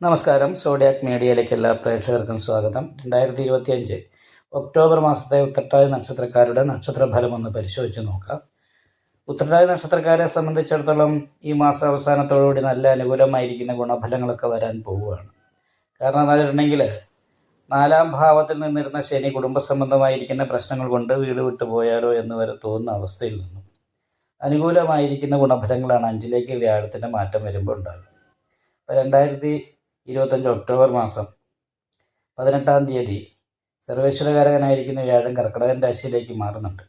നമസ്കാരം. സോഡിയാക് മീഡിയയിലേക്ക് എല്ലാ പ്രേക്ഷകർക്കും സ്വാഗതം. രണ്ടായിരത്തി ഇരുപത്തിയഞ്ച് ഒക്ടോബർ മാസത്തെ ഉത്രട്ടാതി നക്ഷത്രക്കാരുടെ നക്ഷത്രഫലം ഒന്ന് പരിശോധിച്ച് നോക്കാം. ഉത്രട്ടാതി നക്ഷത്രക്കാരെ സംബന്ധിച്ചിടത്തോളം ഈ മാസം അവസാനത്തോടുകൂടി നല്ല അനുകൂലമായിരിക്കുന്ന ഗുണഫലങ്ങളൊക്കെ വരാൻ പോവുകയാണ്. കാരണം എന്താ വെച്ചിട്ടുണ്ടെങ്കിൽ നാലാം ഭാവത്തിൽ നിന്നിരുന്ന ശനി കുടുംബ സംബന്ധമായിരിക്കുന്ന പ്രശ്നങ്ങൾ കൊണ്ട് വീട് വിട്ടു പോയാലോ എന്ന് വരെ തോന്നുന്ന അവസ്ഥയിൽ നിന്നും അനുകൂലമായിരിക്കുന്ന ഗുണഫലങ്ങളാണ് അഞ്ചിലേക്ക് വ്യാഴത്തിന്റെ മാറ്റം വരുമ്പോൾ ഉണ്ടാകുക അപ്പോൾ രണ്ടായിരത്തി ഇരുപത്തഞ്ച് ഒക്ടോബർ മാസം പതിനെട്ടാം തീയതി സർവേശ്വരകാരകനായിരിക്കുന്ന വ്യാഴം കർക്കിടകൻ രാശിയിലേക്ക് മാറുന്നുണ്ട്.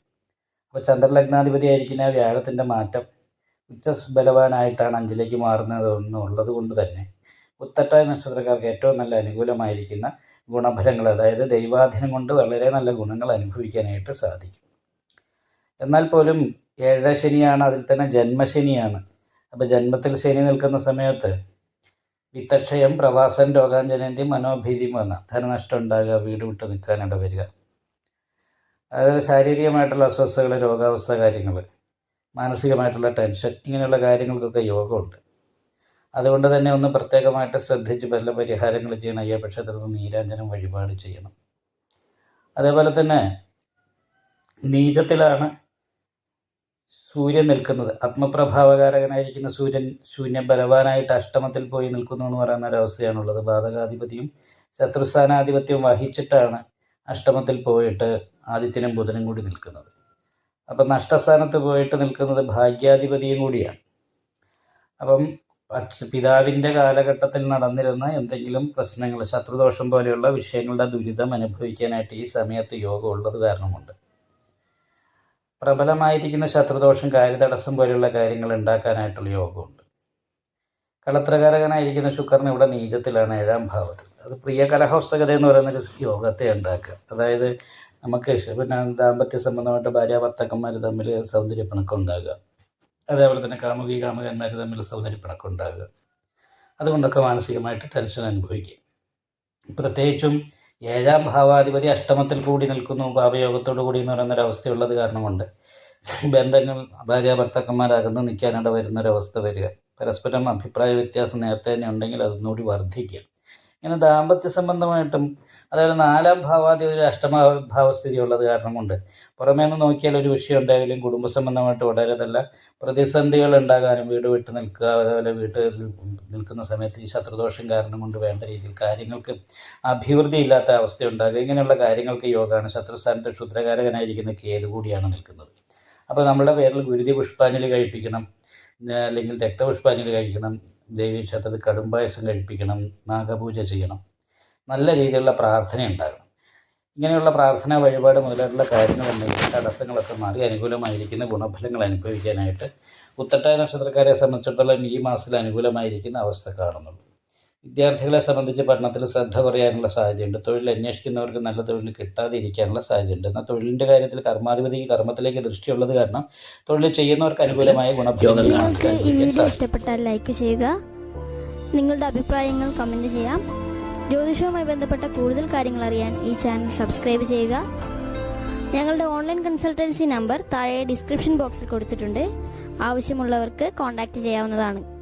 അപ്പോൾ ചന്ദ്രലഗ്നാധിപതിയായിരിക്കുന്ന വ്യാഴത്തിന്റെ മാറ്റം ഉച്ച ബലവാനായിട്ടാണ് അഞ്ചിലേക്ക് മാറുന്നത് എന്നുള്ളത് കൊണ്ട് തന്നെ ഉത്തട്ടായ നക്ഷത്രക്കാർക്ക് ഏറ്റവും നല്ല അനുകൂലമായിരിക്കുന്ന ഗുണഫലങ്ങൾ അതായത് ദൈവാധീനം കൊണ്ട് വളരെ നല്ല ഗുണങ്ങൾ അനുഭവിക്കാനായിട്ട് സാധിക്കും. എന്നാൽ പോലും ഏഴര ശനിയാണ് അതിൽ തന്നെ ജന്മശനിയാണ്. അപ്പോൾ ജന്മത്തിൽ ശനി നിൽക്കുന്ന സമയത്ത് വിത്തക്ഷയം പ്രവാസം രോഗാഞ്ജനന്തി മനോഭീതി വന്ന. ധനനഷ്ടം ഉണ്ടാകുക വീട് വിട്ട് നിൽക്കാനിട വരിക അതായത് ശാരീരികമായിട്ടുള്ള അസ്വസ്ഥതകൾ രോഗാവസ്ഥ കാര്യങ്ങൾ മാനസികമായിട്ടുള്ള ടെൻഷൻ ഇങ്ങനെയുള്ള കാര്യങ്ങൾക്കൊക്കെ യോഗമുണ്ട്. അതുകൊണ്ട് തന്നെ ഒന്ന് പ്രത്യേകമായിട്ട് ശ്രദ്ധിച്ച് പല പരിഹാരങ്ങൾ ചെയ്യണം. അയ്യപക്ഷത്തിൽ നിന്ന് നീരാഞ്ജനം വഴിപാട് ചെയ്യണം. അതേപോലെ തന്നെ നീചത്തിലാണ് സൂര്യൻ നിൽക്കുന്നത്. ആത്മപ്രഭാവകാരകനായിരിക്കുന്ന സൂര്യൻ ശൂന്യ ബലവാനായിട്ട് അഷ്ടമത്തിൽ പോയി നിൽക്കുന്നു എന്ന് പറയുന്ന ഒരവസ്ഥയാണുള്ളത് ബാധകാധിപതിയും ശത്രുസ്ഥാനാധിപത്യവും വഹിച്ചിട്ടാണ് അഷ്ടമത്തിൽ പോയിട്ട് ആദിത്യനും ബുധനും കൂടി നിൽക്കുന്നത്. അപ്പം നഷ്ടസ്ഥാനത്ത് പോയിട്ട് നിൽക്കുന്നത് ഭാഗ്യാധിപതിയും കൂടിയാണ്. അപ്പം പിതാവിന്റെ കാലഘട്ടത്തിൽ നടന്നിരുന്ന എന്തെങ്കിലും പ്രശ്നങ്ങൾ ശത്രുദോഷം പോലെയുള്ള വിഷയങ്ങളുടെ ദുരിതം അനുഭവിക്കാനായിട്ട് ഈ സമയത്ത് യോഗം ഉള്ളത് കാരണമുണ്ട്. പ്രബലമായിരിക്കുന്ന ശത്രുദോഷം കാര്യതടസ്സം പോലെയുള്ള കാര്യങ്ങൾ ഉണ്ടാക്കാനായിട്ടുള്ള യോഗമുണ്ട്. കളത്രകാരകനായിരിക്കുന്ന ശുക്രൻ ഇവിടെ നീചത്തിലാണ് ഏഴാം ഭാവത്തിൽ. അത് പ്രിയ കലഹോസ്തകത എന്ന് പറയുന്ന ഒരു യോഗത്തെ ഉണ്ടാക്കുക. അതായത് നമുക്ക് പിന്നെ ദാമ്പത്യ സംബന്ധമായിട്ട് ഭാര്യ ഭർത്താക്കന്മാർ തമ്മിൽ സൗന്ദര്യപ്പിണക്കം ഉണ്ടാകുക അതേപോലെ തന്നെ കാമുകി കാമുകന്മാർ തമ്മിൽ സൗന്ദര്യപ്പിണക്കം ഉണ്ടാകുക അതുകൊണ്ടൊക്കെ മാനസികമായിട്ട് ടെൻഷൻ അനുഭവിക്കുക. പ്രത്യേകിച്ചും ഏഴാം ഭാവാധിപതി അഷ്ടമത്തിൽ കൂടി നിൽക്കുന്നു. ഭാവയോഗത്തോടു കൂടി എന്ന് പറയുന്ന ഒരവസ്ഥയുള്ളത് കാരണം കൊണ്ട് ബന്ധങ്ങൾ ഭാര്യ ഭർത്താക്കന്മാരകന്ന്. നിൽക്കാനിട വരുന്ന ഒരവസ്ഥ വരിക. പരസ്പരം അഭിപ്രായ വ്യത്യാസം നേരത്തെ തന്നെ ഉണ്ടെങ്കിൽ അതൊന്നുകൂടി വർദ്ധിക്കുക. ഇങ്ങനെ ദാമ്പത്യ സംബന്ധമായിട്ടും അതായത് നാലാം ഭാവാധിപതി അഷ്ടമ ഭാവസ്ഥിതി ഉള്ളത് കാരണം കൊണ്ട്. പുറമേ നിന്ന് നോക്കിയാൽ ഒരു വിഷയം ഉണ്ടായാലും കുടുംബ സംബന്ധമായിട്ട് വളരെ നല്ല പ്രതിസന്ധികൾ ഉണ്ടാകാനും വീട് വിട്ട് നിൽക്കുക അതേപോലെ വീട്ടിൽ നിൽക്കുന്ന സമയത്ത് ഈ ശത്രുദോഷം കാരണം കൊണ്ട് വേണ്ട രീതിയിൽ കാര്യങ്ങൾക്ക് അഭിവൃദ്ധി ഇല്ലാത്ത അവസ്ഥ ഉണ്ടാകുക ഇങ്ങനെയുള്ള കാര്യങ്ങൾക്ക് യോഗമാണ് ശത്രുസ്ഥാനത്ത് ക്ഷുദ്രകാരകനായിരിക്കുന്ന കേതു കൂടിയാണ് നിൽക്കുന്നത്. അപ്പോൾ നമ്മുടെ പേരിൽ ഗുരുതി പുഷ്പാഞ്ജലി കഴിപ്പിക്കണം. അല്ലെങ്കിൽ രക്തപുഷ്പാഞ്ജലി കഴിക്കണം ദേവീ ക്ഷേത്രത്തിൽ കടുംപായസം കഴിപ്പിക്കണം നാഗപൂജ ചെയ്യണം. നല്ല രീതിയിലുള്ള പ്രാർത്ഥന ഉണ്ടാകണം. ഇങ്ങനെയുള്ള പ്രാർത്ഥന വഴിപാട് മുതലായിട്ടുള്ള കാര്യങ്ങളുണ്ടെങ്കിൽ തടസ്സങ്ങളൊക്കെ മാറി അനുകൂലമായിരിക്കുന്ന ഗുണഫലങ്ങൾ അനുഭവിക്കാനായിട്ട് ഉത്തട്ടായ നക്ഷത്രക്കാരെ സംബന്ധിച്ചിടത്തോളം ഈ മാസത്തിൽ അനുകൂലമായിരിക്കുന്ന അവസ്ഥ കാണുന്നുള്ളൂ. വിദ്യാർത്ഥികളെ സംബന്ധിച്ച് പഠനത്തിൽ ശ്രദ്ധ കുറയാനുള്ള സാധ്യതയുണ്ട്. തൊഴിൽ അന്വേഷിക്കുന്നവർക്ക് നല്ല തൊഴിൽ കിട്ടാതെ ഇരിക്കാനുള്ള സാധ്യതയുണ്ട്. എന്നാൽ തൊഴിലിന്റെ കാര്യത്തിൽ കർമാധിപതിക്ക് കർമ്മത്തിലേക്ക് ദൃഷ്ടിയുള്ളത് കാരണം തൊഴിൽ ചെയ്യുന്നവർക്ക് അനുകൂലമായ ഗുണഫലങ്ങൾ ഇഷ്ടപ്പെട്ടാൽ ലൈക്ക് ചെയ്യുക. നിങ്ങളുടെ അഭിപ്രായങ്ങൾ കമന്റ് ചെയ്യാം. ജ്യോതിഷവുമായി ബന്ധപ്പെട്ട കൂടുതൽ കാര്യങ്ങൾ അറിയാൻ ഈ ചാനൽ സബ്സ്ക്രൈബ് ചെയ്യുക. ഞങ്ങളുടെ ഓൺലൈൻ കൺസൾട്ടൻസി നമ്പർ താഴെ ഡിസ്ക്രിപ്ഷൻ ബോക്സിൽ കൊടുത്തിട്ടുണ്ട്. ആവശ്യമുള്ളവർക്ക് കോൺടാക്റ്റ് ചെയ്യാവുന്നതാണ്.